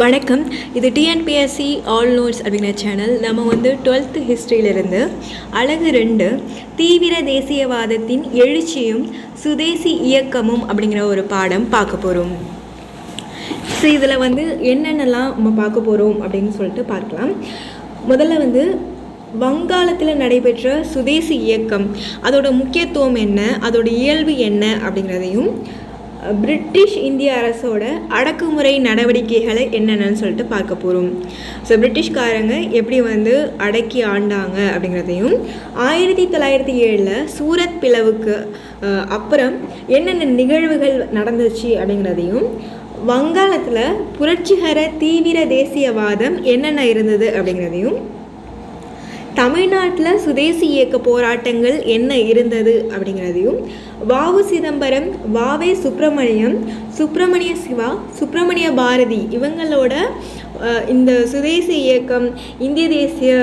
வணக்கம். இது TNPSC all notes அப்படிங்கிற சேனல் நம்ம வந்து டுவெல்த்து ஹிஸ்ட்ரியிலிருந்து அழகு ரெண்டு தீவிர தேசியவாதத்தின் எழுச்சியும் சுதேசி இயக்கமும் அப்படிங்கிற ஒரு பாடம் பார்க்க போகிறோம் ஸோ இதில் வந்து என்னென்னலாம் நம்ம பார்க்க போகிறோம் அப்படின்னு சொல்லிட்டு பார்க்கலாம். முதல்ல வந்து வங்காளத்தில் நடைபெற்ற சுதேசி இயக்கம். அதோட முக்கியத்துவம் என்ன? அதோட இயல்பு என்ன? அப்படிங்கிறதையும் பிரிட்டிஷ் இந்திய அரசோட அடக்குமுறை நடவடிக்கைகளை என்னென்னு சொல்லிட்டு பார்க்க போகிறோம் ஸோ பிரிட்டிஷ்காரங்க எப்படி வந்து அடக்கி ஆண்டாங்க அப்படிங்கிறதையும் ஆயிரத்தி தொள்ளாயிரத்தி ஏழில் சூரத் பிளவுக்கு அப்புறம் என்னென்ன நிகழ்வுகள் நடந்துச்சு அப்படிங்கிறதையும் வங்காளத்தில் புரட்சிகர தீவிர தேசியவாதம் என்னென்ன இருந்தது அப்படிங்கிறதையும் தமிழ்நாட்டில் சுதேசி இயக்க போராட்டங்கள் என்ன இருந்தது அப்படிங்கிறதையும் வாவு சிதம்பரம் வாவே சுப்பிரமணியம் சுப்பிரமணிய சிவா சுப்பிரமணிய பாரதி இவங்களோட இந்த சுதேசி இயக்கம் இந்திய தேசிய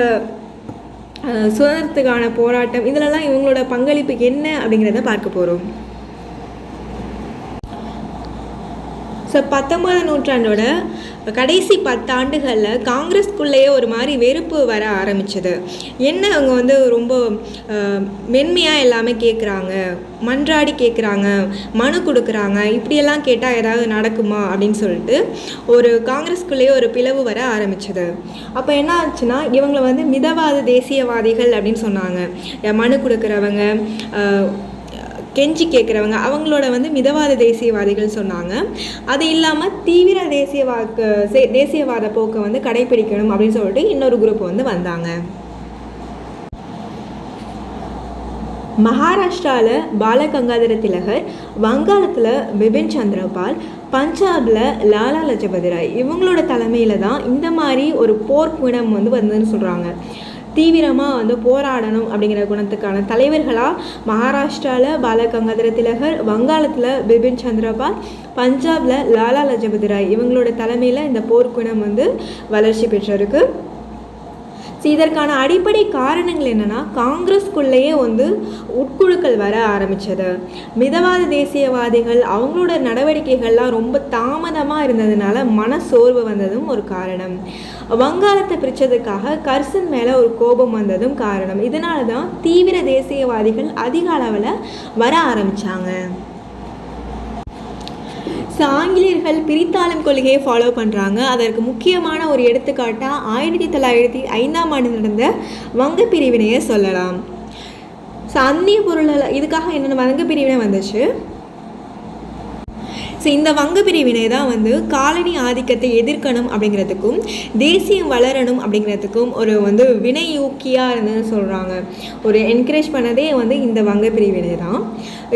சுதந்திரத்துக்கான போராட்டம் இதிலெல்லாம் இவங்களோட பங்களிப்பு என்ன அப்படிங்கிறத பார்க்க போகிறோம் ஸோ பத்தொன்பதாம் நூற்றாண்டோட கடைசி பத்தாண்டுகளில் காங்கிரஸ்குள்ளேயே ஒரு மாதிரி வெறுப்பு வர ஆரம்பிச்சது. என்ன அவங்க வந்து ரொம்ப மென்மையாக எல்லாமே கேட்குறாங்க மன்றாடி கேட்குறாங்க மனு கொடுக்குறாங்க இப்படியெல்லாம் கேட்டால் ஏதாவது நடக்குமா அப்படின்னு சொல்லிட்டு ஒரு காங்கிரஸ்குள்ளேயே ஒரு பிளவு வர ஆரம்பிச்சது. அப்போ என்ன ஆச்சுன்னா இவங்களை வந்து மிதவாத தேசியவாதிகள் அப்படின்னு சொன்னாங்க. மனு கொடுக்குறவங்க கெஞ்சி கேட்குறவங்க அவங்களோட வந்து மிதவாத தேசியவாதிகள் சொன்னாங்க. அது இல்லாமல் தீவிர தேசியவாக்கு தேசியவாத போக்கை வந்து கடைபிடிக்கணும் அப்படின்னு சொல்லிட்டு இன்னொரு குரூப் வந்து வந்தாங்க. மகாராஷ்டிராவில் பாலகங்காதர திலகர் வங்காளத்தில் பிபின் சந்திரபால் பஞ்சாபில் லாலா லஜபதி ராய் இவங்களோட தலைமையில் தான் இந்த மாதிரி ஒரு போர்க்குணம் வந்து வந்ததுன்னு சொல்கிறாங்க தீவிரமாக வந்து போராடணும் அப்படிங்கிற குணத்துக்கான தலைவர்களாக மகாராஷ்டிராவில் பாலகங்காதர திலகர் வங்காளத்தில் பிபின் சந்திரபால் பஞ்சாபில் லாலா லஜபதி ராய். இவங்களோட தலைமையில் இந்த போர்க்குணம் வந்து வளர்ச்சி பெற்றிருக்கு ஸோ இதற்கான அடிப்படை காரணங்கள் என்னென்னா காங்கிரஸ்குள்ளேயே வந்து உட்குழுக்கள் வர ஆரம்பித்தது மிதவாத தேசியவாதிகள் அவங்களோட நடவடிக்கைகள்லாம் ரொம்ப தாமதமாக இருந்ததுனால மன சோர்வு வந்ததும் ஒரு காரணம். வங்காளத்தை பிரித்ததுக்காக கர்சன் மேலே ஒரு கோபம் வந்ததும் காரணம். இதனால தான் தீவிர தேசியவாதிகள் அதிக அளவில் வர ஆரம்பித்தாங்க ஸோ ஆங்கிலேயர்கள் பிரித்தாளம் கொள்கையை ஃபாலோ பண்ணுறாங்க அதற்கு முக்கியமான ஒரு எடுத்துக்காட்டாக ஆயிரத்தி தொள்ளாயிரத்தி ஐந்தாம் ஆண்டு நடந்த வங்க பிரிவினையை சொல்லலாம். ஸோ அந்நிய பொருளில் இதுக்காக என்னென்ன வங்க பிரிவினை வந்துச்சு? ஸோ இந்த வங்க பிரிவினை தான் வந்து காலனி ஆதிக்கத்தை எதிர்க்கணும் அப்படிங்கிறதுக்கும் தேசியம் வளரணும் அப்படிங்கிறதுக்கும் ஒரு வந்து வினையூக்கியாக இருந்ததுன்னு சொல்கிறாங்க ஒரு என்கரேஜ் பண்ணதே வந்து இந்த வங்க பிரிவினை தான்.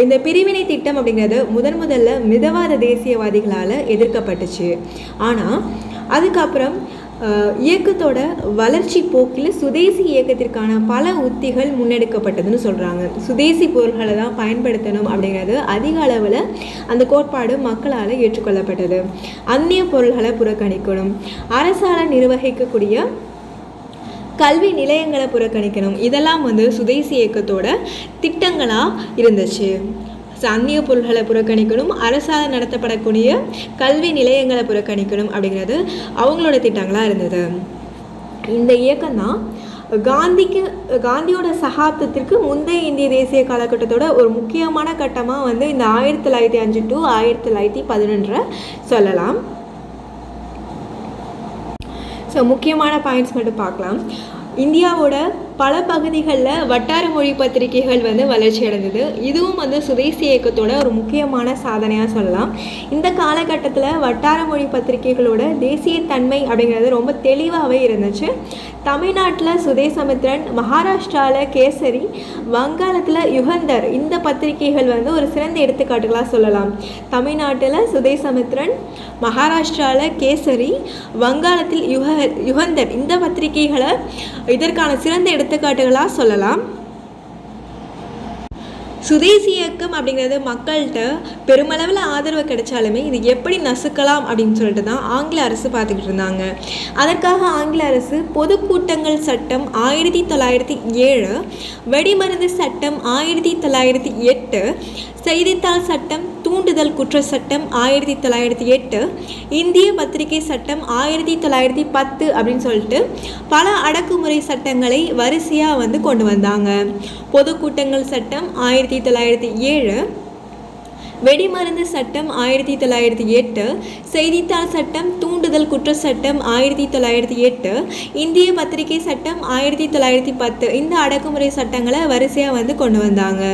இந்த பிரிவினை திட்டம் அப்படிங்கிறது முதன் முதல்ல மிதவாத தேசியவாதிகளால் எதிர்க்கப்பட்டுச்சு. ஆனால் அதுக்கப்புறம் இயக்கத்தோட வளர்ச்சி போக்கில் சுதேசி இயக்கத்திற்கான பல உத்திகள் முன்னெடுக்கப்பட்டதுன்னு சொல்கிறாங்க சுதேசி பொருள்களை தான் பயன்படுத்தணும் அப்படிங்கிறது அதிக அளவில் அந்த கோட்பாடு மக்களால் ஏற்றுக்கொள்ளப்பட்டது. அந்நிய பொருள்களை புறக்கணிக்கணும். அரசால் நிர்வகிக்கக்கூடிய கல்வி நிலையங்களை புறக்கணிக்கணும். இதெல்லாம் வந்து சுதேசி இயக்கத்தோட திட்டங்களாக இருந்துச்சு. ஸோ அந்நிய பொருள்களை புறக்கணிக்கணும் அரசால் நடத்தப்படக்கூடிய கல்வி நிலையங்களை புறக்கணிக்கணும் அப்படிங்கிறது அவங்களோட திட்டங்களாக இருந்தது. இந்த இயக்கம் தான் காந்திக்கு காந்தியோட சகாப்தத்திற்கு முந்தைய இந்திய தேசிய காலகட்டத்தோட ஒரு முக்கியமான கட்டமாக வந்து இந்த ஆயிரத்தி தொள்ளாயிரத்தி அஞ்சு டு ஆயிரத்தி தொள்ளாயிரத்தி பதினொன்றை சொல்லலாம். ஸோ முக்கியமான பாயிண்ட்ஸ் மட்டும் பார்க்கலாம். இந்தியாவோட பல பகுதிகளில் வட்டார மொழி பத்திரிகைகள் வந்து வளர்ச்சி அடைந்தது. இதுவும் வந்து சுதேசி இயக்கத்தோட ஒரு முக்கியமான சாதனையாக சொல்லலாம். இந்த காலகட்டத்தில் வட்டார மொழி பத்திரிகைகளோட தேசியத்தன்மை அப்படிங்கிறது ரொம்ப தெளிவாகவே இருந்துச்சு. தமிழ்நாட்டில் சுதேசமித்ரன் மகாராஷ்டிராவில் கேசரி வங்காளத்தில் யுகந்தர் இந்த பத்திரிகைகள் வந்து ஒரு சிறந்த எடுத்துக்காட்டுகளாக சொல்லலாம். தமிழ்நாட்டில் சுதேசமித்ரன் மகாராஷ்டிராவில் கேசரி வங்காளத்தில் யுக யுகந்தர் இந்த பத்திரிகைகளை இதற்கான சிறந்த எடுத்து எடுத்துக்காட்டுகளாக சொல்லலாம். சுதேசி இயக்கம் அப்படிங்கிறது மக்கள்கிட்ட பெருமளவில் ஆதரவு கிடைச்சாலுமே இது எப்படி நசுக்கலாம் அப்படின்னு சொல்லிட்டு தான் ஆங்கில அரசு பார்த்துக்கிட்டு இருந்தாங்க. அதற்காக ஆங்கில அரசு பொதுக்கூட்டங்கள் சட்டம் ஆயிரத்தி தொள்ளாயிரத்தி ஏழு வெடிமருந்து சட்டம் ஆயிரத்தி தொள்ளாயிரத்தி எட்டு செய்தித்தாள் சட்டம் தூண்டுதல் குற்ற சட்டம் ஆயிரத்தி தொள்ளாயிரத்தி எட்டு இந்திய பத்திரிகை சட்டம் ஆயிரத்தி தொள்ளாயிரத்தி பத்து அப்படின்னு சொல்லிட்டு பல அடக்குமுறை சட்டங்களை வரிசையாக வந்து கொண்டு வந்தாங்க. பொதுக்கூட்டங்கள் சட்டம் ஆயிரத்தி தொள்ளாயிரத்தி ஏழு வெடிமருந்து சட்டம் ஆயிரத்தி தொள்ளாயிரத்தி எட்டு செய்தித்தாள் சட்டம் தூண்டுதல் குற்ற சட்டம் ஆயிரத்தி தொள்ளாயிரத்தி எட்டு இந்திய பத்திரிகை சட்டம் ஆயிரத்தி தொள்ளாயிரத்தி பத்து. இந்த அடக்குமுறை சட்டங்களை வரிசையாக வந்து கொண்டு வந்தாங்க.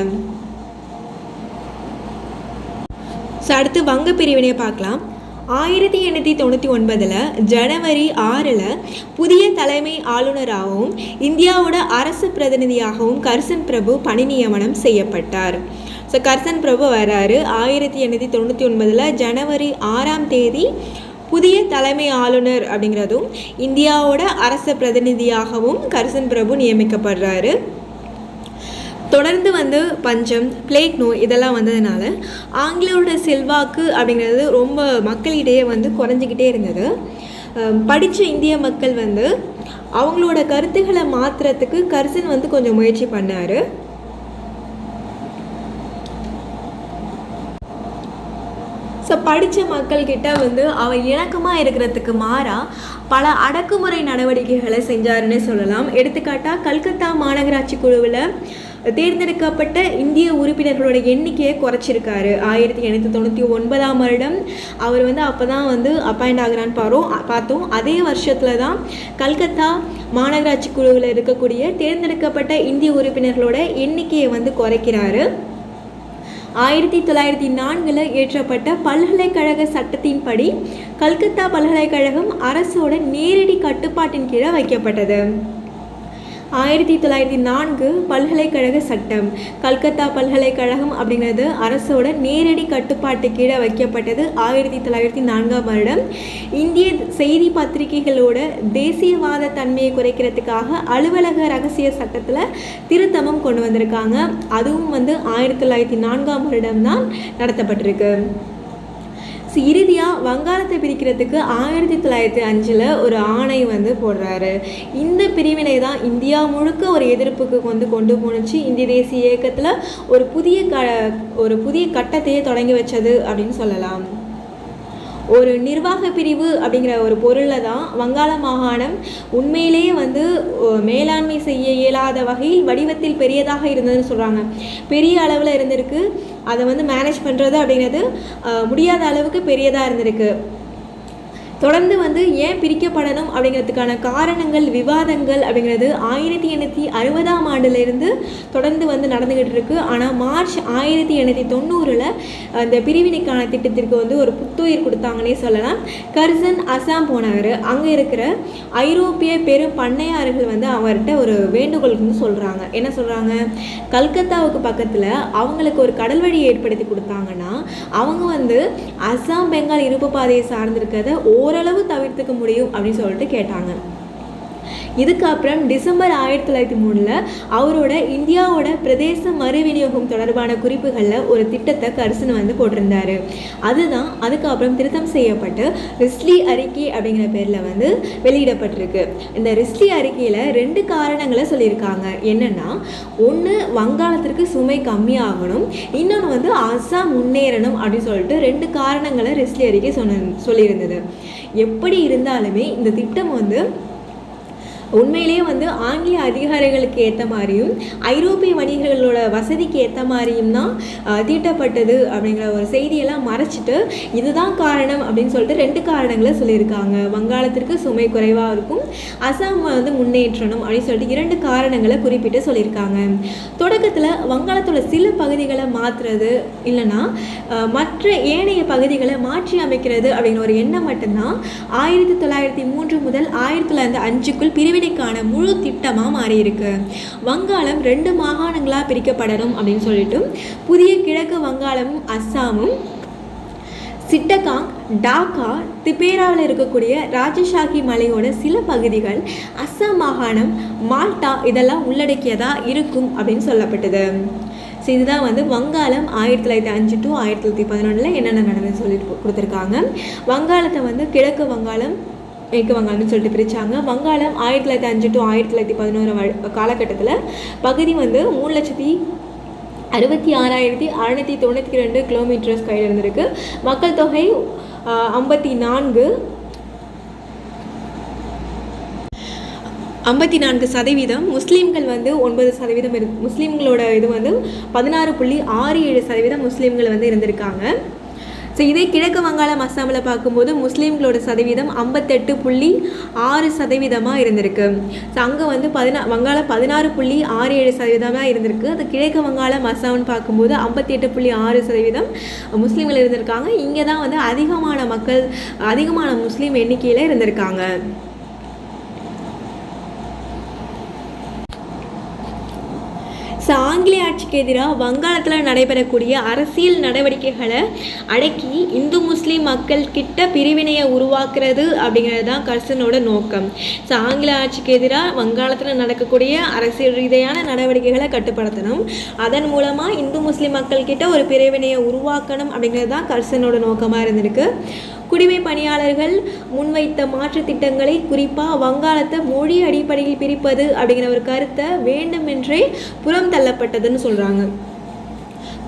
ஸோ அடுத்து வங்க பிரிவினையை பார்க்கலாம். ஆயிரத்தி எண்ணூற்றி தொண்ணூற்றி ஒன்பதில் ஜனவரி ஆறில் புதிய தலைமை ஆளுநராகவும் இந்தியாவோட அரசு பிரதிநிதியாகவும் கர்சன் பிரபு பணி நியமனம் செய்யப்பட்டார். ஸோ கர்சன் பிரபு வராரு. ஆயிரத்தி எண்ணூற்றி தொண்ணூற்றி ஒன்பதில் ஜனவரி ஆறாம் தேதி புதிய தலைமை ஆளுநர் அப்படிங்கிறதும் இந்தியாவோட அரசு பிரதிநிதியாகவும் கர்சன் பிரபு நியமிக்கப்படுறாரு. தொடர்ந்து வந்து பஞ்சம் பிளேக் நோய் இதெல்லாம் வந்ததுனால ஆங்கிலோட செல்வாக்கு அப்படிங்கிறது ரொம்ப மக்களிடையே வந்து குறைஞ்சிக்கிட்டே இருந்தது. படித்த இந்திய மக்கள் வந்து அவங்களோட கருத்துக்களை மாற்றுறதுக்கு கர்சன் வந்து கொஞ்சம் முயற்சி பண்ணார். ஸோ படித்த மக்கள்கிட்ட வந்து அவர் இணக்கமாக இருக்கிறதுக்கு மாறாக பல அடக்குமுறை நடவடிக்கைகளை செஞ்சாருன்னு சொல்லலாம். எடுத்துக்காட்டாக கல்கத்தா மாநகராட்சி குழுவில் தேர்ந்தெடுக்கப்பட்ட இந்திய உறுப்பினர்களோட எண்ணிக்கையை குறைச்சிருக்காரு. ஆயிரத்தி எண்ணூற்றி தொண்ணூற்றி ஒன்பதாம் வருடம் அவர் வந்து அப்போ தான் வந்து அப்பாயிண்ட் ஆகிறான்னு பாரோம் பார்த்தோம். அதே வருஷத்தில் தான் கல்கத்தா மாநகராட்சி குழுவில் இருக்கக்கூடிய தேர்ந்தெடுக்கப்பட்ட இந்திய உறுப்பினர்களோட எண்ணிக்கையை வந்து குறைக்கிறாரு. ஆயிரத்தி தொள்ளாயிரத்தி நான்கில் இயற்றப்பட்ட பல்கலைக்கழக சட்டத்தின்படி கல்கத்தா பல்கலைக்கழகம் அரசோட நேரடி கட்டுப்பாட்டின் கீழே வைக்கப்பட்டது. ஆயிரத்தி தொள்ளாயிரத்தி நான்கு பல்கலைக்கழக சட்டம். கல்கத்தா பல்கலைக்கழகம் அப்படிங்கிறது அரசோட நேரடி கட்டுப்பாட்டு கீழே வைக்கப்பட்டது ஆயிரத்தி தொள்ளாயிரத்தி நான்காம் வருடம். இந்திய செய்தி பத்திரிகைகளோட தேசியவாத தன்மையை குறைக்கிறதுக்காக அலுவலக ரகசிய சட்டத்தில் திருத்தமும் கொண்டு வந்திருக்காங்க. அதுவும் வந்து ஆயிரத்தி தொள்ளாயிரத்தி நான்காம் வருடம் தான் நடத்தப்பட்டிருக்கு. ஸோ இறுதியாக வங்காளத்தை பிரிக்கிறதுக்கு ஆயிரத்தி தொள்ளாயிரத்தி அஞ்சில் ஒரு ஆணை வந்து போடுறாரு. இந்த பிரிவினை தான் இந்தியா முழுக்க ஒரு எதிர்ப்புக்கு வந்து கொண்டு போணுச்சு. இந்திய தேசிய இயக்கத்தில் ஒரு புதிய க ஒரு புதிய கட்டத்தையே தொடங்கி வச்சது அப்படின்னு சொல்லலாம். ஒரு நிர்வாக பிரிவு அப்படிங்கிற ஒரு பொருளில் தான் வங்காள மாகாணம் உண்மையிலேயே வந்து மேலாண்மை செய்ய இயலாத வகையில் வடிவத்தில் பெரியதாக இருந்ததுன்னு சொல்கிறாங்க பெரிய அளவில் இருந்திருக்கு. அதை வந்து மேனேஜ் பண்ணுறது அப்படிங்கிறது முடியாத அளவுக்கு பெரியதாக இருந்திருக்கு. தொடர்ந்து வந்து ஏன் பிரிக்கப்படணும் அப்படிங்கிறதுக்கான காரணங்கள் விவாதங்கள் அப்படிங்கிறது ஆயிரத்தி எண்ணூற்றி அறுபதாம் ஆண்டுலேருந்து தொடர்ந்து வந்து நடந்துக்கிட்டு இருக்கு. ஆனால் மார்ச் ஆயிரத்தி எண்ணூற்றி தொண்ணூறில் அந்த பிரிவினைக்கான திட்டத்திற்கு வந்து ஒரு புத்துயிர் கொடுத்தாங்கன்னே சொல்லலாம். கர்சன் அசாம் போனவர். அங்கே இருக்கிற ஐரோப்பிய பெரும் பண்ணையாளர்கள் வந்து அவர்கிட்ட ஒரு வேண்டுகோள் வந்து சொல்கிறாங்க என்ன சொல்கிறாங்க கல்கத்தாவுக்கு பக்கத்தில் அவங்களுக்கு ஒரு கடல் வழி ஏற்படுத்தி கொடுத்தாங்கன்னா அவங்க வந்து அசாம் பெங்கால் இருப்பு பாதையை சார்ந்திருக்கிறத ஓரளவு தவிர்த்துக்க முடியும் அப்படின்னு சொல்லிட்டு கேட்டாங்க. இதுக்கப்புறம் டிசம்பர் ஆயிரத்தி தொள்ளாயிரத்தி மூணில் அவரோட இந்தியாவோட பிரதேச மறுவிநியோகம் தொடர்பான குறிப்புகளில் ஒரு திட்டத்தை கரிசன் வந்து போட்டிருந்தாரு. அதுதான் அதுக்கப்புறம் திருத்தம் செய்யப்பட்டு ரிஸ்லி அறிக்கை அப்படிங்கிற பேரில் வந்து வெளியிடப்பட்டிருக்கு. இந்த ரிஸ்லி அறிக்கையில் ரெண்டு காரணங்களை சொல்லியிருக்காங்க. என்னென்னா ஒன்று வங்காளத்திற்கு சுமை கம்மியாகணும் இன்னொன்று வந்து அசாம் முன்னேறணும் அப்படின்னு சொல்லிட்டு ரெண்டு காரணங்களை ரிஸ்லி அறிக்கை சொன்ன சொல்லியிருந்தது. எப்படி இருந்தாலுமே இந்த திட்டம் வந்து உண்மையிலேயே வந்து ஆங்கில அதிகாரிகளுக்கு ஏற்ற மாதிரியும் ஐரோப்பிய வணிகர்களோட வசதிக்கு ஏற்ற மாதிரியும் தான் தீட்டப்பட்டது அப்படிங்கிற ஒரு செய்தியெல்லாம் மறைச்சிட்டு இதுதான் காரணம் அப்படின்னு சொல்லிட்டு ரெண்டு காரணங்களை சொல்லியிருக்காங்க. வங்காளத்திற்கு சுமை குறைவாக இருக்கும் அசாம் வந்து முன்னேற்றணும் அப்படின்னு சொல்லிட்டு இரண்டு காரணங்களை குறிப்பிட்டு சொல்லியிருக்காங்க. தொடக்கத்தில் வங்காளத்தோட சில பகுதிகளை மாற்றுறது இல்லைன்னா மற்ற ஏனைய பகுதிகளை மாற்றி அமைக்கிறது அப்படிங்கிற ஒரு எண்ணம் மட்டும்தான் ஆயிரத்தி தொள்ளாயிரத்தி மூன்று முதல் ஆயிரத்தி தொள்ளாயிரத்தி அஞ்சுக்குள் பிரிவினை பிரிவினைக்கான முழு திட்டமாக மாறியிருக்கு. வங்காளம் ரெண்டு மாகாணங்களாக பிரிக்கப்படணும் அப்படின்னு சொல்லிட்டு புதிய கிழக்கு வங்காளமும் அஸ்ஸாமும் சிட்டகாங் டாக்கா திபேராவில் இருக்கக்கூடிய ராஜசாகி மலையோட சில பகுதிகள் அஸ்ஸாம் மாகாணம் மால்டா இதெல்லாம் உள்ளடக்கியதாக இருக்கும் அப்படின்னு சொல்லப்பட்டது. ஸோ இதுதான் வந்து வங்காளம் ஆயிரத்தி தொள்ளாயிரத்தி அஞ்சு டு ஆயிரத்தி தொள்ளாயிரத்தி பதினொன்றில் என்னென்ன நடந்ததுன்னு சொல்லிட்டு கொடுத்துருக்காங்க. வங்காளத்தை வந்து கிழக்கு வங்காளம் மேற்கு வங்காளம்னு சொல்லிட்டு பிரித்தாங்க வங்காளம் ஆயிரத்தி தொள்ளாயிரத்தி அஞ்சு டு ஆயிரத்தி தொள்ளாயிரத்தி பதினோரு காலகட்டத்தில் பகுதி வந்து மூணு லட்சத்தி அறுபத்தி ஆறாயிரத்தி அறநூற்றி தொண்ணூற்றி ரெண்டு கிலோமீட்டர்ஸ் கையில் இருந்திருக்கு. மக்கள் தொகை ஐம்பத்தி நான்கு ஐம்பத்தி நான்கு சதவீதம். முஸ்லீம்கள் வந்து ஒன்பது சதவீதம் இரு முஸ்லீம்களோட இது வந்து பதினாறு புள்ளி ஆறு ஏழு சதவீதம் முஸ்லீம்கள் வந்து இருந்திருக்காங்க. ஸோ இதே கிழக்கு வங்காளம் அஸ்ஸாமில் பார்க்கும்போது முஸ்லீம்களோட சதவீதம் ஐம்பத்தெட்டு புள்ளி ஆறு சதவீதமாக இருந்திருக்கு. ஸோ அங்கே வந்து பதினா வங்காளம் பதினாறு புள்ளி ஆறு ஏழு சதவீதமாக இருந்திருக்கு. அது கிழக்கு வங்காளம் அஸ்ஸாம்னு பார்க்கும்போது ஐம்பத்தி எட்டு புள்ளி ஆறு சதவீதம் முஸ்லீம்கள் இருந்திருக்காங்க. இங்கே தான் வந்து அதிகமான மக்கள் அதிகமான முஸ்லீம் எண்ணிக்கையில் இருந்திருக்காங்க. ஸோ ஆங்கிலேய ஆட்சிக்கு எதிராக வங்காளத்தில் நடைபெறக்கூடிய அரசியல் நடவடிக்கைகளை அடக்கி இந்து முஸ்லீம் மக்கள் கிட்ட பிரிவினையை உருவாக்குறது அப்படிங்கிறது தான் கர்சனோட நோக்கம். ஸோ ஆங்கில ஆட்சிக்கு எதிராக வங்காளத்தில் நடக்கக்கூடிய அரசியல் ரீதியான நடவடிக்கைகளை கட்டுப்படுத்தணும். அதன் மூலமாக இந்து முஸ்லீம் மக்கள் கிட்ட ஒரு பிரிவினையை உருவாக்கணும் அப்படிங்கிறது தான் கர்சனோட நோக்கமாக இருந்திருக்கு. குடிமை பணியாளர்கள் முன்வைத்த மாற்று திட்டங்களை குறிப்பாக வங்காளத்தை மொழி அடிப்படையில் பிரிப்பது அப்படிங்கிற ஒரு கருத்தை வேண்டுமென்றே புறம் தள்ளப்பட்டதுன்னு சொல்கிறாங்க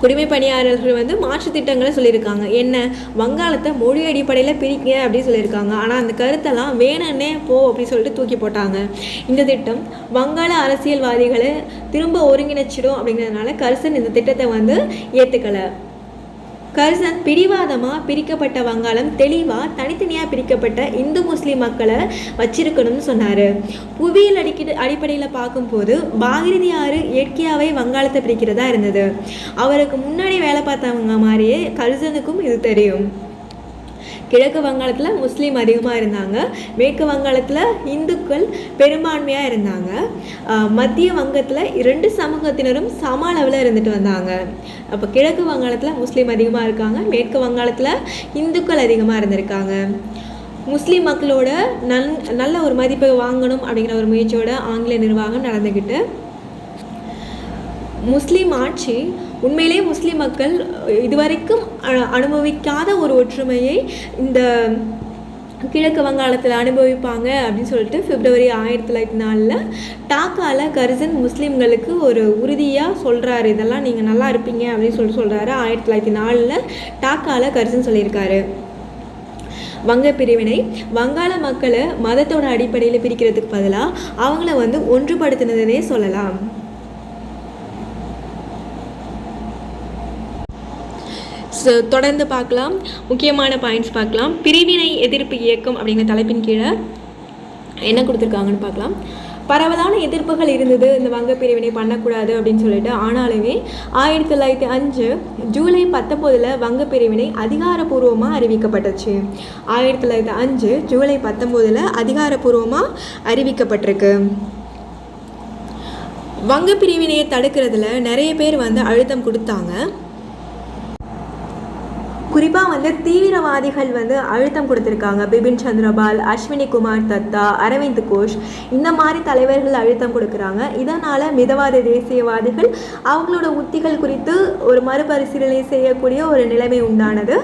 குடிமை பணியாளர்கள் வந்து மாற்று திட்டங்களை சொல்லியிருக்காங்க. என்ன? வங்காளத்தை மொழி அடிப்படையில் பிரிக்க அப்படின்னு சொல்லியிருக்காங்க. ஆனால் அந்த கருத்தெல்லாம் வேணுன்னே போ அப்படின்னு சொல்லிட்டு தூக்கி போட்டாங்க. இந்த திட்டம் வங்காள அரசியல்வாதிகளை திரும்ப ஒருங்கிணைச்சிடும் அப்படிங்கிறதுனால கரிசன் இந்த திட்டத்தை வந்து ஏற்றுக்கலை கர்சன் பிடிவாதமாக பிரிக்கப்பட்ட வங்காளம் தெளிவாக தனித்தனியாக பிரிக்கப்பட்ட இந்து முஸ்லீம் மக்களை வச்சிருக்கணும்னு சொன்னார். புவியியல் அடிக்க அடிப்படையில் பார்க்கும்போது பாகிரதியார் இயற்கையாகவே வங்காளத்தை பிரிக்கிறதா இருந்தது. அவருக்கு முன்னாடி வேலை பார்த்தவங்க மாதிரியே கர்சனுக்கும் இது தெரியும். கிழக்கு வங்காளத்தில் முஸ்லீம் அதிகமாக இருந்தாங்க. மேற்கு வங்காளத்தில் இந்துக்கள் பெரும்பான்மையாக இருந்தாங்க. மத்திய வங்கத்தில் இரண்டு சமூகத்தினரும் சம அளவில் இருந்துட்டு வந்தாங்க. அப்போ கிழக்கு வங்காளத்தில் முஸ்லீம் அதிகமாக இருக்காங்க. மேற்கு வங்காளத்தில் இந்துக்கள் அதிகமாக இருந்திருக்காங்க. முஸ்லீம் மக்களோட நன் நல்ல ஒரு மதிப்பை வாங்கணும் அப்படிங்கிற ஒரு முயற்சியோட ஆங்கில நிர்வாகம் நடந்துக்கிட்டு முஸ்லீம் ஆட்சி உண்மையிலே முஸ்லீம் மக்கள் இதுவரைக்கும் அனுபவிக்காத ஒரு ஒற்றுமையை இந்த கிழக்கு வங்காளத்தில் அனுபவிப்பாங்க அப்படின்னு சொல்லிட்டு பிப்ரவரி ஆயிரத்தி தொள்ளாயிரத்தி நாலில் டாக்காவில் கர்சன் முஸ்லீம்களுக்கு ஒரு உறுதியாக சொல்கிறாரு இதெல்லாம் நீங்கள் நல்லா இருப்பீங்க அப்படின்னு சொல்லிட்டு சொல்கிறாரு ஆயிரத்தி தொள்ளாயிரத்தி நாலில் டாக்காவில் கர்சன் சொல்லியிருக்காரு. வங்க பிரிவினை வங்காள மக்களை மதத்தோட அடிப்படையில் பிரிக்கிறதுக்கு பதிலாக அவங்கள வந்து ஒன்றுபடுத்தினதுன்னே சொல்லலாம். தொடர்ந்து பார்க்கலாம். முக்கியமான பாயிண்ட்ஸ் பார்க்கலாம். பிரிவினை எதிர்ப்பு இயக்கம் அப்படிங்கிற தலைப்பின் கீழே என்ன கொடுத்துருக்காங்கன்னு பார்க்கலாம். பரவலான எதிர்ப்புகள் இருந்தது. இந்த வங்க பிரிவினை பண்ணக்கூடாது அப்படின்னு சொல்லிட்டு ஆனாலுமே ஆயிரத்தி தொள்ளாயிரத்தி அஞ்சு ஜூலை பத்தொம்போதில் வங்க பிரிவினை அதிகாரப்பூர்வமாக அறிவிக்கப்பட்டுச்சு. ஆயிரத்தி தொள்ளாயிரத்தி அஞ்சு ஜூலை பத்தொம்போதில் அதிகாரப்பூர்வமாக அறிவிக்கப்பட்டிருக்கு. வங்க பிரிவினையை தடுக்கிறதுல நிறைய பேர் வந்து அழுத்தம் கொடுத்தாங்க. குறிப்பாக வந்து தீவிரவாதிகள் வந்து அழுத்தம் கொடுத்துருக்காங்க. பிபின் சந்திரபால் அஸ்வினி குமார் தத்தா அரவிந்த் கோஷ் இந்த மாதிரி தலைவர்கள் அழுத்தம் கொடுக்குறாங்க. இதனால் மிதவாத தேசியவாதிகள் அவங்களோட உத்திகள் குறித்து ஒரு மறுபரிசீலனை செய்யக்கூடிய ஒரு நிலைமை உண்டானது.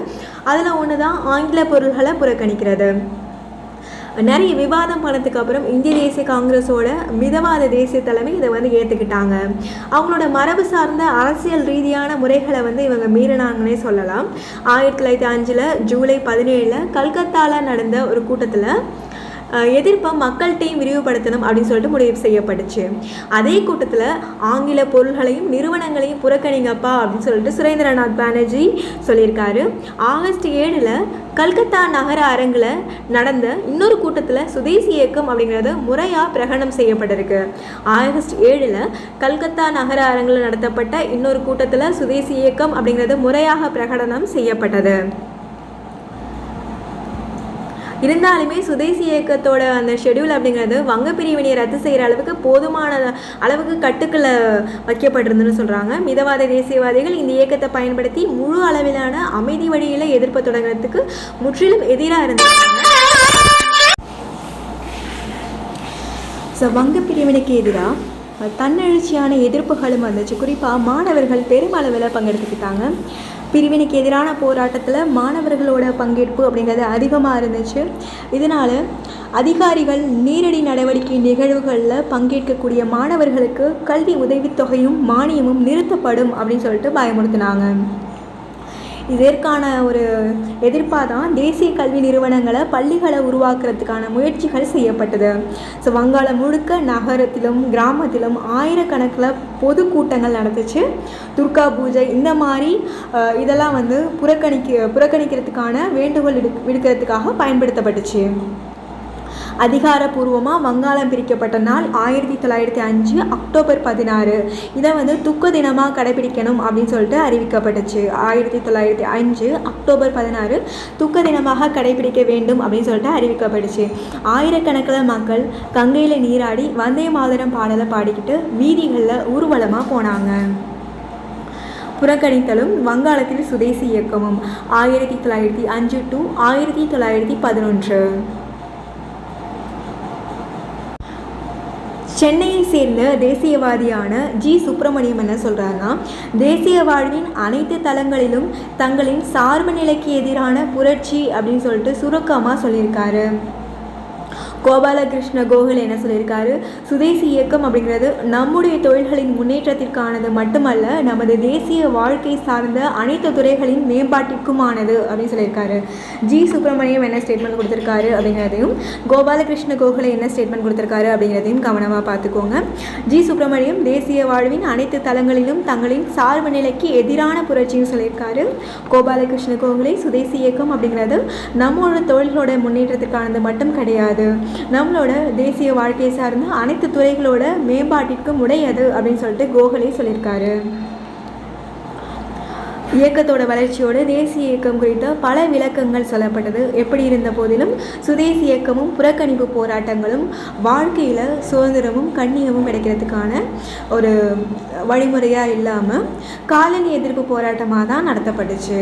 அதில் ஒன்று தான் ஆங்கில பொருள்களை புறக்கணிக்கிறது. நிறைய விவாதம் பண்ணதுக்கு அப்புறம் இந்திய தேசிய காங்கிரஸோட மிதவாத தேசிய தலைமை இதை வந்து ஏற்றுக்கிட்டாங்க அவங்களோட மரபு சார்ந்த அரசியல் ரீதியான முறைகளை வந்து இவங்க மீறினாங்கன்னே சொல்லலாம். ஆயிரத்தி தொள்ளாயிரத்தி அஞ்சில் ஜூலை பதினேழில் கல்கத்தாவில் நடந்த ஒரு கூட்டத்தில் எதிர்ப்பை மக்கள்கிட்டையும் விரிவுபடுத்தணும் அப்படின்னு சொல்லிட்டு முடிவு செய்யப்பட்டுச்சு. அதே கூட்டத்தில் ஆங்கில பொருள்களையும் நிறுவனங்களையும் புறக்கணிங்கப்பா அப்படின்னு சொல்லிட்டு சுரேந்திரநாத் பானர்ஜி சொல்லியிருக்காரு. ஆகஸ்ட் ஏழில் கல்கத்தா நகர அரங்கில் நடந்த இன்னொரு கூட்டத்தில் சுதேசி இயக்கம் அப்படிங்கிறது முறையாக பிரகடனம் செய்யப்பட்டிருக்கு. ஆகஸ்ட் ஏழில் கல்கத்தா நகர அரங்கில் நடத்தப்பட்ட இன்னொரு கூட்டத்தில் சுதேசி இயக்கம் அப்படிங்கிறது முறையாக பிரகடனம் செய்யப்பட்டது. இருந்தாலுமே சுதேசி இயக்கத்தோட அந்த ஷெட்யூல் அப்படிங்கிறது வங்க பிரிவினையை ரத்து செய்கிற அளவுக்கு போதுமான அளவுக்கு கட்டுக்களை வைக்கப்பட்டிருந்துன்னு சொல்கிறாங்க மிதவாத தேசியவாதிகள் இந்த இயக்கத்தை பயன்படுத்தி முழு அளவிலான அமைதி வழியில் எதிர்ப்பு தொடங்குறதுக்கு முற்றிலும் எதிராக இருந்தாங்க ஸோ வங்க பிரிவினைக்கு எதிராக தன்னெழுச்சியான எதிர்ப்புகளும் வந்துச்சு. குறிப்பாக மாணவர்கள் பெருமளவில் பங்கெடுத்துக்கிட்டாங்க. பிரிவினைக்கு எதிரான போராட்டத்தில் மாணவர்களோட பங்கேற்பு அப்படிங்கிறது அதிகமாக இருந்துச்சு. இதனால் அதிகாரிகள் நேரடி நடவடிக்கை நிகழ்வுகளில் பங்கேற்கக்கூடிய மாணவர்களுக்கு கல்வி உதவித்தொகையும் மானியமும் நிறுத்தப்படும் அப்படின்னு சொல்லிட்டு பயமுறுத்தினாங்க. இதற்கான ஒரு எதிர்ப்பாக தான் தேசிய கல்வி நிறுவனங்களை பள்ளிகளை உருவாக்குறதுக்கான முயற்சிகள் செய்யப்பட்டது. ஸோ வங்காளம் முழுக்க நகரத்திலும் கிராமத்திலும் ஆயிரக்கணக்கில் பொதுக்கூட்டங்கள் நடந்துச்சு. துர்கா பூஜை இந்த மாதிரி இதெல்லாம் வந்து புறக்கணிக்க புறக்கணிக்கிறதுக்கான வேண்டுகோள் விடு விடுக்கிறதுக்காக பயன்படுத்தப்பட்டுச்சு. அதிகாரப்பூர்வமாக வங்காளம் பிரிக்கப்பட்ட நாள் ஆயிரத்தி தொள்ளாயிரத்தி அஞ்சு அக்டோபர் பதினாறு. இதை வந்து துக்க தினமாக கடைபிடிக்கணும் அப்படின்னு சொல்லிட்டு அறிவிக்கப்பட்டுச்சு. ஆயிரத்தி தொள்ளாயிரத்தி அஞ்சு அக்டோபர் பதினாறு துக்க தினமாக கடைபிடிக்க வேண்டும் அப்படின்னு சொல்லிட்டு அறிவிக்கப்பட்டுச்சு. ஆயிரக்கணக்கில் மக்கள் கங்கையில் நீராடி வந்தே மாதரம் பாடலை பாடிக்கிட்டு வீதிகளில் ஊர்வலமாக போனாங்க. புறக்கணித்தலும் வங்காளத்தில் சுதேசி இயக்கமும் ஆயிரத்தி தொள்ளாயிரத்தி அஞ்சு டு ஆயிரத்தி தொள்ளாயிரத்தி பதினொன்று. சென்னையை சேர்ந்த தேசியவாதியான ஜி. சுப்பிரமணியம் என்ன சொல்கிறாருன்னா தேசியவாதியின் அனைத்து தளங்களிலும் தங்களின் சார்பு நிலைக்கு எதிரான புரட்சி அப்படின்னு சொல்லிட்டு சுருக்கமாக சொல்லியிருக்காரு. கோபாலகிருஷ்ண கோகலே என்ன சொல்லியிருக்காரு? சுதேசி இயக்கம் அப்படிங்கிறது நம்முடைய தொழில்களின் முன்னேற்றத்திற்கானது மட்டுமல்ல நமது தேசிய வாழ்க்கை சார்ந்த அனைத்து துறைகளின் மேம்பாட்டிற்குமானது அப்படின்னு சொல்லியிருக்காரு. ஜி. சுப்பிரமணியம் என்ன ஸ்டேட்மெண்ட் கொடுத்துருக்காரு அப்படிங்கிறதையும் கோபாலகிருஷ்ண கோகுலை என்ன ஸ்டேட்மெண்ட் கொடுத்துருக்காரு அப்படிங்கிறதையும் கவனமாக பார்த்துக்கோங்க. ஜி. சுப்பிரமணியம் தேசிய வாழ்வின் அனைத்து தளங்களிலும் தங்களின் சார்பு நிலைக்கு எதிரான புரட்சியும் சொல்லியிருக்காரு. கோபாலகிருஷ்ண கோகலை சுதேசி இயக்கம் அப்படிங்கிறது நம்மளோட தொழில்களோட முன்னேற்றத்திற்கானது மட்டும் கிடையாது. நம்மளோட தேசிய வாழ்க்கையை சார்ந்த அனைத்து துறைகளோட மேம்பாட்டிற்கும் உடையது அப்படின்னு சொல்லிட்டு கோகலே சொல்லியிருக்காரு. இயக்கத்தோட வளர்ச்சியோடு தேசிய இயக்கம் குறித்த பல விளக்கங்கள் சொல்லப்பட்டது. எப்படி இருந்த போதிலும் சுதேசி இயக்கமும் புறக்கணிப்பு போராட்டங்களும் வாழ்க்கையில் சுதந்திரமும் கண்ணியமும் கிடைக்கிறதுக்கான ஒரு வழிமுறையாக இல்லாமல் காலனி எதிர்ப்பு போராட்டமாக தான் நடத்தப்பட்டுச்சு.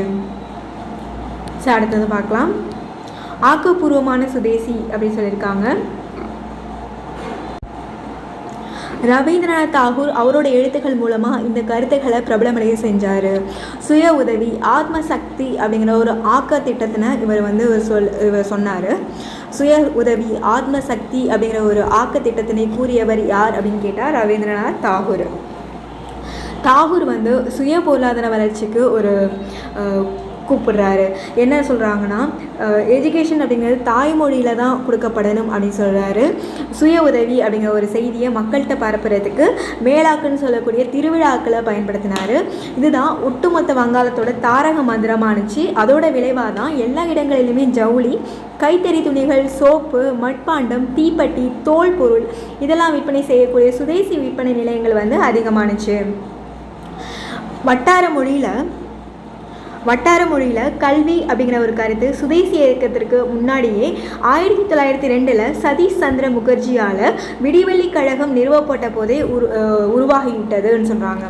சார் அடுத்தது பார்க்கலாம். ஆக்கப்பூர்வமான சுதேசி அப்படின்னு சொல்லியிருக்காங்க. ரவீந்திரநாத் தாகூர் அவரோட எழுத்துக்கள் மூலமாக இந்த கருத்துக்களை பிரபலமடைய செஞ்சார். சுய உதவி ஆத்ம சக்தி அப்படிங்கிற ஒரு ஆக்க திட்டத்தினை இவர் வந்து சொல் இவர் சொன்னார். சுய உதவி ஆத்ம சக்தி அப்படிங்கிற ஒரு ஆக்க திட்டத்தினை கூறியவர் யார் அப்படின்னு கேட்டால் ரவீந்திரநாத் தாகூர். தாகூர் வந்து சுய பொருளாதார வளர்ச்சிக்கு ஒரு அஹ், கூப்பிடுறாரு. என்ன சொல்கிறாங்கன்னா எஜுகேஷன் அப்படிங்கிறது தாய்மொழியில் தான் கொடுக்கப்படணும் அப்படின்னு சொல்கிறாரு சுய உதவி அப்படிங்கிற ஒரு செய்தியை மக்கள்கிட்ட பரப்புறதுக்கு மேலாக்குன்னு சொல்லக்கூடிய திருவிழாக்களை பயன்படுத்தினார். இதுதான் ஒட்டுமொத்த வங்காளத்தோட தாரக மந்திரமானுச்சு அதோட விளைவாக தான் எல்லா இடங்களிலுமே ஜவுளி கைத்தறி துணிகள் சோப்பு மட்பாண்டம் தீப்பெட்டி தோல் பொருள் இதெல்லாம் விற்பனை செய்யக்கூடிய சுதேசி விற்பனை நிலையங்கள் வந்து அதிகமானுச்சு. வட்டார மொழியில் வட்டார மொழியில் கல்வி அப்படிங்கிற ஒரு கருத்து சுதேசி இயக்கத்திற்கு முன்னாடியே ஆயிரத்தி தொள்ளாயிரத்தி ரெண்டில் சதீஷ் சந்திர முகர்ஜியால் விடிவெள்ளி கழகம் நிறுவப்பட்ட போதே உரு உருவாகிவிட்டதுன்னு சொல்கிறாங்க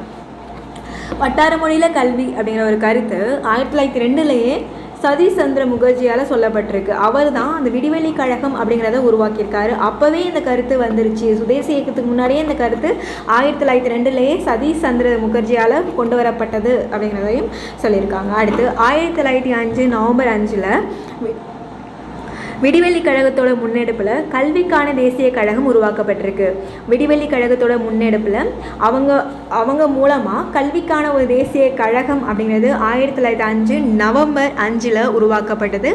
வட்டார மொழியில் கல்வி அப்படிங்கிற ஒரு கருத்து ஆயிரத்தி தொள்ளாயிரத்தி ரெண்டுலேயே சதீஷ் சந்திர முகர்ஜியால் சொல்லப்பட்டிருக்கு. அவர் தான் அந்த விடிவெளி கழகம் அப்படிங்கிறத உருவாக்கியிருக்காரு. அப்போவே இந்த கருத்து வந்துருச்சு. சுதேச இயக்கத்துக்கு முன்னாடியே இந்த கருத்து ஆயிரத்தி தொள்ளாயிரத்தி ரெண்டுலேயே சதீஷ் சந்திர முகர்ஜியால் கொண்டு வரப்பட்டது அப்படிங்கிறதையும் சொல்லியிருக்காங்க. அடுத்து ஆயிரத்தி தொள்ளாயிரத்தி அஞ்சு நவம்பர் அஞ்சில் விடிவெளி கழகத்தோட முன்னெடுப்பில் கல்விக்கான தேசிய கழகம் உருவாக்கப்பட்டிருக்கு. விடிவெளி கழகத்தோட முன்னெடுப்பில் அவங்க அவங்க மூலமாக கல்விக்கான ஒரு தேசிய கழகம் அப்படிங்கிறது ஆயிரத்தி தொள்ளாயிரத்தி அஞ்சு நவம்பர் அஞ்சில் உருவாக்கப்பட்டது.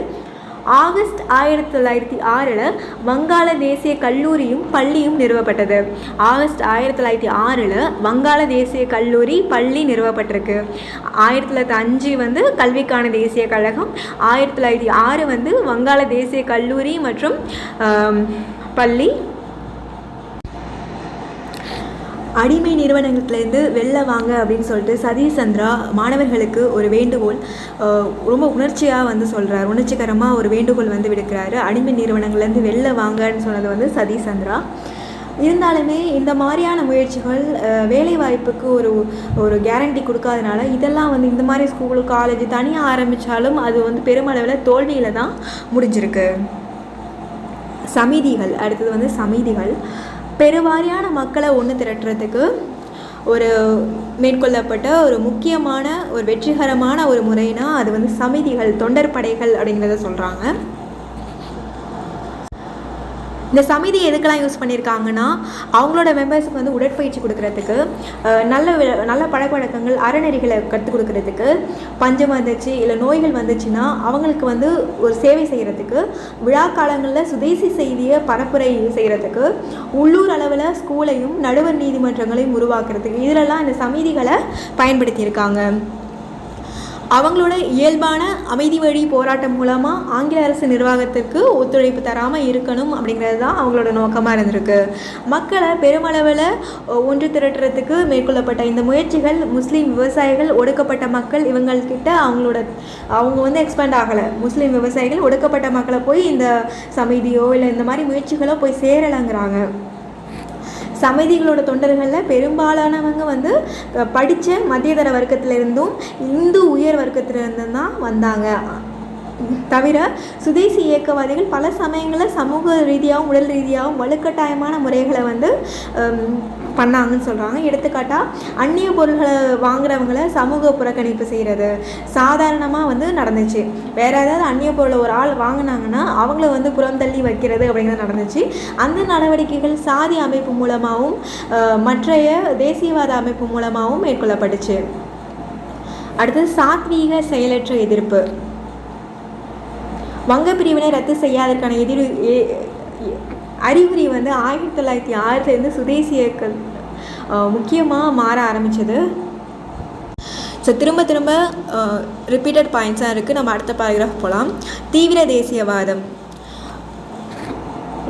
ஆகஸ்ட் ஆயிரத்தி தொள்ளாயிரத்தி ஆறில் வங்காள தேசிய கல்லூரியும் பள்ளியும் நிறுவப்பட்டது. ஆகஸ்ட் ஆயிரத்தி தொள்ளாயிரத்தி ஆறில் வங்காள தேசிய கல்லூரி பள்ளி நிறுவப்பட்டிருக்கு. ஆயிரத்தி தொள்ளாயிரத்தி அஞ்சு வந்து கல்விக்கான தேசிய கழகம். ஆயிரத்தி தொள்ளாயிரத்தி ஆறு வந்து வங்காள தேசிய கல்லூரி மற்றும் பள்ளி. அடிமை நிறுவனங்கள்லேருந்து வெளில வாங்க அப்படின்னு சொல்லிட்டு சதீஷ் சந்திரா மாணவர்களுக்கு ஒரு வேண்டுகோள் ரொம்ப உணர்ச்சியாக வந்து சொல்கிறார் உணர்ச்சிகரமாக ஒரு வேண்டுகோள் வந்து விடுக்கிறாரு. அடிமை நிறுவனங்கள்லேருந்து வெளில வாங்கன்னு சொன்னது வந்து சதீஷ் சந்திரா. இருந்தாலுமே இந்த மாதிரியான முயற்சிகள் வேலைவாய்ப்புக்கு ஒரு ஒரு கேரண்டி கொடுக்காதனால இதெல்லாம் வந்து இந்த மாதிரி ஸ்கூல் காலேஜ் தனியாக ஆரம்பித்தாலும் அது வந்து பெருமளவில் தோல்வியில் தான் முடிஞ்சிருக்கு. சமிதிகள் அடுத்தது வந்து சமிதிகள். பெருவாரியான மக்களை ஒன்று திரட்டுறதுக்கு ஒரு மேற்கொள்ளப்பட்ட ஒரு முக்கியமான ஒரு வெற்றிகரமான ஒரு முறைனா அது வந்து சமிதிகள் தொண்டர் படைகள் அப்படிங்கிறத சொல்கிறாங்க இந்த சமிதி எதுக்கெல்லாம் யூஸ் பண்ணியிருக்காங்கன்னா அவங்களோட மெம்பர்ஸுக்கு வந்து உடற்பயிற்சி கொடுக்கறதுக்கு நல்ல நல்ல பழக்கவழக்கங்கள் அறநெறிகளை கற்றுக் கொடுக்கறதுக்கு பஞ்சம் வந்துச்சு இல்லை நோய்கள் வந்துச்சுன்னா அவங்களுக்கு வந்து ஒரு சேவை செய்கிறதுக்கு விழா காலங்களில் சுதேசி செய்தியை பரப்புரை செய்கிறதுக்கு உள்ளூர் அளவில் ஸ்கூலையும் நடுவர் நீதிமன்றங்களையும் உருவாக்குறதுக்கு இதிலெல்லாம் இந்த சமிதிகளை பயன்படுத்தியிருக்காங்க. அவங்களோட இயல்பான அமைதி வழி போராட்டம் மூலமாக ஆங்கில அரசு நிர்வாகத்திற்கு ஒத்துழைப்பு தராமல் இருக்கணும் அப்படிங்கிறது தான் அவங்களோட நோக்கமாக இருந்திருக்கு. மக்களை பெருமளவில் ஒன்று திரட்டுறதுக்கு மேற்கொள்ளப்பட்ட இந்த முயற்சிகள் முஸ்லீம் விவசாயிகள் ஒடுக்கப்பட்ட மக்கள் இவங்கள்கிட்ட அவங்களோட அவங்க வந்து எக்ஸ்பேண்ட் ஆகலை. முஸ்லீம் விவசாயிகள் ஒடுக்கப்பட்ட மக்களை போய் இந்த சமிதியோ இல்லை இந்த மாதிரி முயற்சிகளோ போய் சேரலைங்கிறாங்க. சமைதிகளோட தொண்டர்களில் பெரும்பாலானவங்க வந்து படித்த மத்தியதர வர்க்கத்திலிருந்தும் இந்து உயர் வர்க்கத்திலிருந்தும் தான் வந்தாங்க. தவிர சுதேசி இயக்கவாதிகள் பல சமயங்களில் சமூக ரீதியாகவும் உடல் ரீதியாகவும் வலுக்கட்டாயமான முறைகளை வந்து பண்ணாங்கன்னு சொல்கிறாங்க எடுத்துக்காட்டாக அந்நிய பொருள்களை வாங்குறவங்கள சமூக புறக்கணிப்பு செய்கிறது சாதாரணமாக வந்து நடந்துச்சு. வேறு ஏதாவது அந்நிய பொருளை ஒரு ஆள் வாங்கினாங்கன்னா அவங்கள வந்து புறந்தள்ளி வைக்கிறது அப்படிங்கிறது நடந்துச்சு. அந்த நடவடிக்கைகள் சாதி அமைப்பு மூலமாகவும் மற்றைய தேசியவாத அமைப்பு மூலமாகவும் மேற்கொள்ளப்பட்டுச்சு. அடுத்தது சாத்வீக செயலற்ற எதிர்ப்பு. வங்க பிரிவினை ரத்து செய்யாததற்கான எதிர் அறிகுறி வந்து ஆயிரத்தி தொள்ளாயிரத்தி ஆறுலேருந்து சுதேசி இயக்கம் முக்கியமாக மாற ஆரம்பித்தது ஸோ திரும்ப திரும்ப ரிப்பீட்டட் பாயிண்ட்ஸாக இருக்குது நம்ம அடுத்த பேராகிராஃப் போகலாம் தீவிர தேசியவாதம்.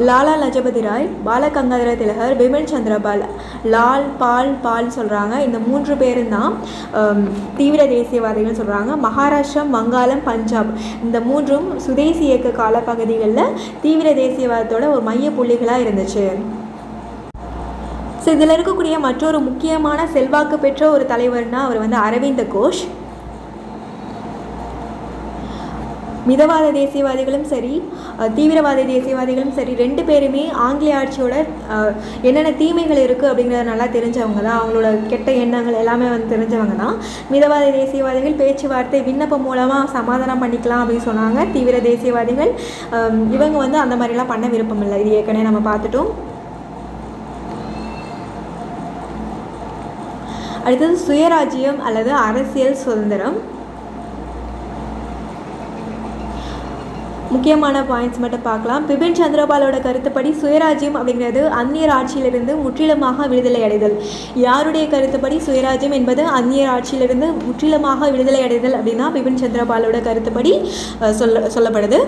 லாலா லஜபதி ராய் பாலகங்காதர திலகர் பிபின் சந்திரபால் லால் பால் பால் சொல்கிறாங்க இந்த மூன்று பேரும் தான் தீவிர தேசியவாதிகள் சொல்கிறாங்க மகாராஷ்டிரம் வங்காளம் பஞ்சாப். இந்த மூன்றும் சுதேசி இயக்க காலப்பகுதிகளில் தீவிர தேசியவாதத்தோட ஒரு மைய புள்ளிகளாக இருந்துச்சு. ஸோ இதில் இருக்கக்கூடிய மற்றொரு முக்கியமான செல்வாக்கு பெற்ற ஒரு தலைவர்னா அவர் வந்து அரவிந்த கோஷ். மிதவாத தேசியவாதிகளும் சரி தீவிரவாத தேசியவாதிகளும் சரி ரெண்டு பேருமே ஆங்கிலேய ஆட்சியோட என்னென்ன தீமைகள் இருக்குது அப்படிங்கிறத நல்லா தெரிஞ்சவங்க தான். அவங்களோட கெட்ட எண்ணங்கள் எல்லாமே வந்து தெரிஞ்சவங்க தான். மிதவாத தேசியவாதிகள் பேச்சுவார்த்தை விண்ணப்பம் மூலமாக சமாதானம் பண்ணிக்கலாம் அப்படின்னு சொன்னாங்க. தீவிர தேசியவாதிகள் இவங்க வந்து அந்த மாதிரிலாம் பண்ண விருப்பம் இல்லை. இது ஏற்கனவே நம்ம பார்த்துட்டோம். அடுத்தது சுயராஜ்யம் அல்லது அரசியல் சுதந்திரம். முக்கியமான பாயிண்ட்ஸ் மட்டும் பார்க்கலாம். பிபின் சந்திரபாலோட கருத்துப்படி சுயராஜ்யம் அப்படிங்கிறது அந்நியர் ஆட்சியிலிருந்து முற்றிலுமாக விடுதலை அடைதல். யாருடைய கருத்துப்படி சுயராஜ்யம் என்பது அந்நியர் ஆட்சியிலிருந்து முற்றிலுமாக விடுதலை அடைதல் அப்படின்னா பிபின் சந்திரபாலோட கருத்துப்படி சொல்ல சொல்லப்படுது.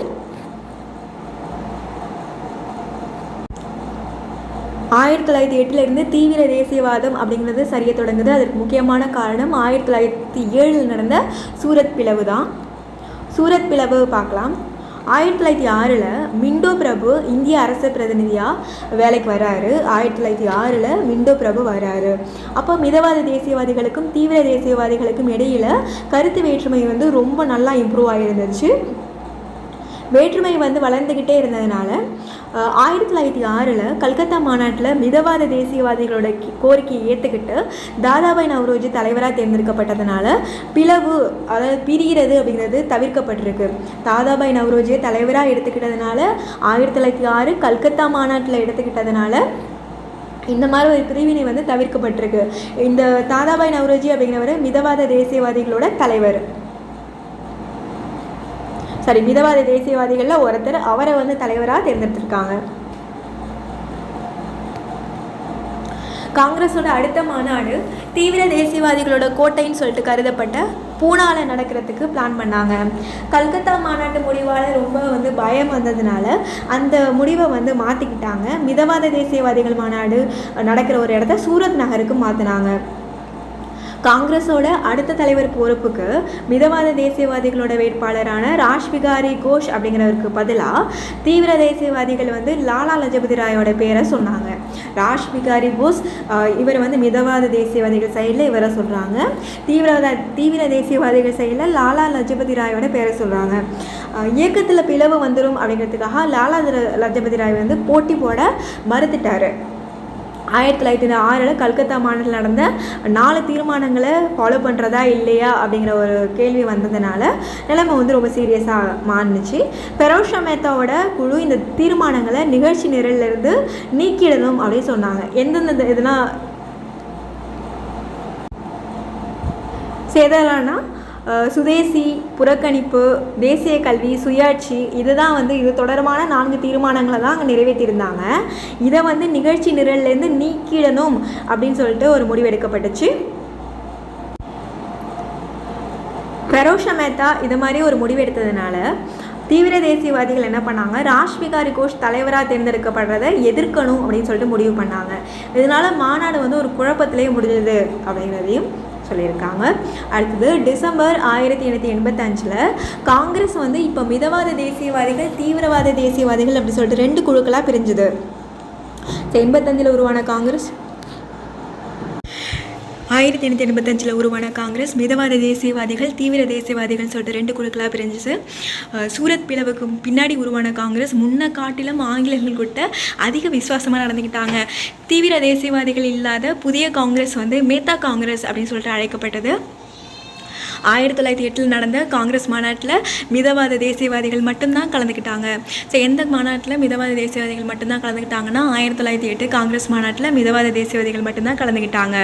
ஆயிரத்தி தொள்ளாயிரத்தி எட்டிலிருந்து தீவிர தேசியவாதம் அப்படிங்கிறது சரிய தொடங்குது. அதற்கு முக்கியமான காரணம் ஆயிரத்தி தொள்ளாயிரத்தி ஏழில் நடந்த சூரத் பிளவு தான் சூரத் பிளவு பார்க்கலாம். ஆயிரத்தி தொள்ளாயிரத்தி ஆறில் மிண்டோ பிரபு இந்திய அரசு பிரதிநிதியாக வேலைக்கு வராரு. ஆயிரத்தி தொள்ளாயிரத்தி ஆறில் மிண்டோ பிரபு வராரு. அப்போ மிதவாத தேசியவாதிகளுக்கும் தீவிர தேசியவாதிகளுக்கும் இடையில கருத்து வேற்றுமை வந்து ரொம்ப நல்லா இம்ப்ரூவ் ஆகியிருந்துச்சு வேற்றுமை வந்து வளர்ந்துக்கிட்டே இருந்ததுனால ஆயிரத்தி தொள்ளாயிரத்தி ஆறில் கல்கத்தா மாநாட்டில் மிதவாத தேசியவாதிகளோட கி- கோரிக்கையை ஏற்றுக்கிட்டு தாதாபாய் நவ்ரோஜி தலைவராக தேர்ந்தெடுக்கப்பட்டதுனால பிளவு அதாவது பிரிகிறது அப்படிங்கிறது தவிர்க்கப்பட்டிருக்கு. தாதாபாய் நவ்ரோஜியை தலைவராக எடுத்துக்கிட்டதுனால ஆயிரத்தி தொள்ளாயிரத்தி ஆறு கல்கத்தா மாநாட்டில் எடுத்துக்கிட்டதுனால இந்த மாதிரி ஒரு பிரிவினை வந்து தவிர்க்கப்பட்டிருக்கு. இந்த தாதாபாய் நவ்ரோஜி அப்படிங்கிறவர் மிதவாத தேசியவாதிகளோட தலைவர். சாரி மிதவாத தேசியவாதிகளில் ஒருத்தர் அவரை வந்து தலைவராக தேர்ந்தெடுத்திருக்காங்க. காங்கிரஸோட அடுத்த மாநாடு தீவிர தேசியவாதிகளோட கோட்டைன்னு சொல்லிட்டு கருதப்பட்ட பூனாவில் நடக்கிறதுக்கு பிளான் பண்ணாங்க. கல்கத்தா மாநாட்டு முடிவால் ரொம்ப வந்து பயம் வந்ததுனால அந்த முடிவை வந்து மாற்றிக்கிட்டாங்க மிதவாத தேசியவாதிகள் மாநாடு நடக்கிற ஒரு இடத்த சூரத் நகருக்கு மாற்றினாங்க காங்கிரஸோட அடுத்த தலைவர் பொறுப்புக்கு மிதவாத தேசியவாதிகளோட வேட்பாளரான ராஷ் பிகாரி கோஷ் அப்படிங்கிறவருக்கு பதிலாக தீவிர தேசியவாதிகள் வந்து லாலா லஜபதி ராயோட பேரை சொன்னாங்க. ராஷ் பிகாரி கோஷ் இவர் வந்து மிதவாத தேசியவாதிகள் சைடில் இவரை சொல்கிறாங்க தீவிரவாத தீவிர தேசியவாதிகள் சைடில் லாலா லஜபதி ராயோட பேரை சொல்கிறாங்க இயக்கத்தில் பிளவு வந்துடும் அப்படிங்கிறதுக்காக லாலா லஜபதி ராய் வந்து போட்டி போட மறுத்துட்டாரு. ஆயிரத்தி தொள்ளாயிரத்தி ஆறில் கல்கத்தா மாநிலத்தில் நடந்த நாலு தீர்மானங்களை ஃபாலோ பண்ணுறதா இல்லையா அப்படிங்கிற ஒரு கேள்வி வந்ததுனால நிலைமை வந்து ரொம்ப சீரியஸாக மாறுனுச்சு. பெரோஷா மேத்தாவோட குழு இந்த தீர்மானங்களை நிகழ்ச்சி நிரலிலிருந்து நீக்கிடணும் அப்படின்னு சொன்னாங்க. எந்தெந்த இதெல்லாம் சேதலானா சுதேசி புறக்கணிப்பு தேசிய கல்வி சுயாட்சி இதுதான் வந்து இது தொடர்பான நான்கு தீர்மானங்களை தான் அங்கே நிறைவேற்றியிருந்தாங்க. இதை வந்து நிகழ்ச்சி நிரல்லேருந்து நீக்கிடணும் அப்படின்னு சொல்லிட்டு ஒரு முடிவு எடுக்கப்பட்டுச்சு. ஃபெரோஷா மேத்தா இது மாதிரி ஒரு முடிவு எடுத்ததுனால தீவிர தேசியவாதிகள் என்ன பண்ணாங்க? ராஷ் பிகாரி கோஷ் தலைவராக தேர்ந்தெடுக்கப்படுறதை எதிர்க்கணும் அப்படின்னு சொல்லிட்டு முடிவு பண்ணாங்க. இதனால மாநாடு வந்து ஒரு குழப்பத்திலே முடிஞ்சது அப்படிங்கிறதையும் சொல்லியிருக்காங்க. அடுத்தது டிசம்பர் ஆயிரத்தி எண்ணூற்றி எண்பத்தஞ்சில் காங்கிரஸ் வந்து இப்போ மிதவாத தேசியவாதிகள் தீவிரவாத தேசியவாதிகள் அப்படி சொல்லிட்டு ரெண்டு குழுக்களாக பிரிஞ்சுது. எண்பத்தஞ்சில் உருவான காங்கிரஸ் ஆயிரத்தி எண்ணூற்றி எண்பத்தஞ்சில் உருவான காங்கிரஸ் மிதவாத தேசியவாதிகள் தீவிர தேசியவாதிகள் சொல்லிட்டு ரெண்டு குழுக்களாக பிரிஞ்சிச்சு. சூரத் பிளவுக்கு பின்னாடி உருவான காங்கிரஸ் முன்ன காட்டிலும் ஆங்கிலர்கள் கிட்ட அதிக விசுவாசமாக நடந்துக்கிட்டாங்க தீவிர தேசியவாதிகள் இல்லாத புதிய காங்கிரஸ் வந்து மேத்தா காங்கிரஸ் அப்படின்னு சொல்லிட்டு அழைக்கப்பட்டது. ஆயிரத்தி தொள்ளாயிரத்தி எட்டில் நடந்த காங்கிரஸ் மாநாட்டில் மிதவாத தேசியவாதிகள் மட்டும்தான் கலந்துக்கிட்டாங்க ஸோ எந்த மாநாட்டில் மிதவாத தேசியவாதிகள் மட்டும்தான் கலந்துக்கிட்டாங்கன்னா ஆயிரத்தி தொள்ளாயிரத்தி எட்டு காங்கிரஸ் மாநாட்டில் மிதவாத தேசியவாதிகள் மட்டும்தான் கலந்துக்கிட்டாங்க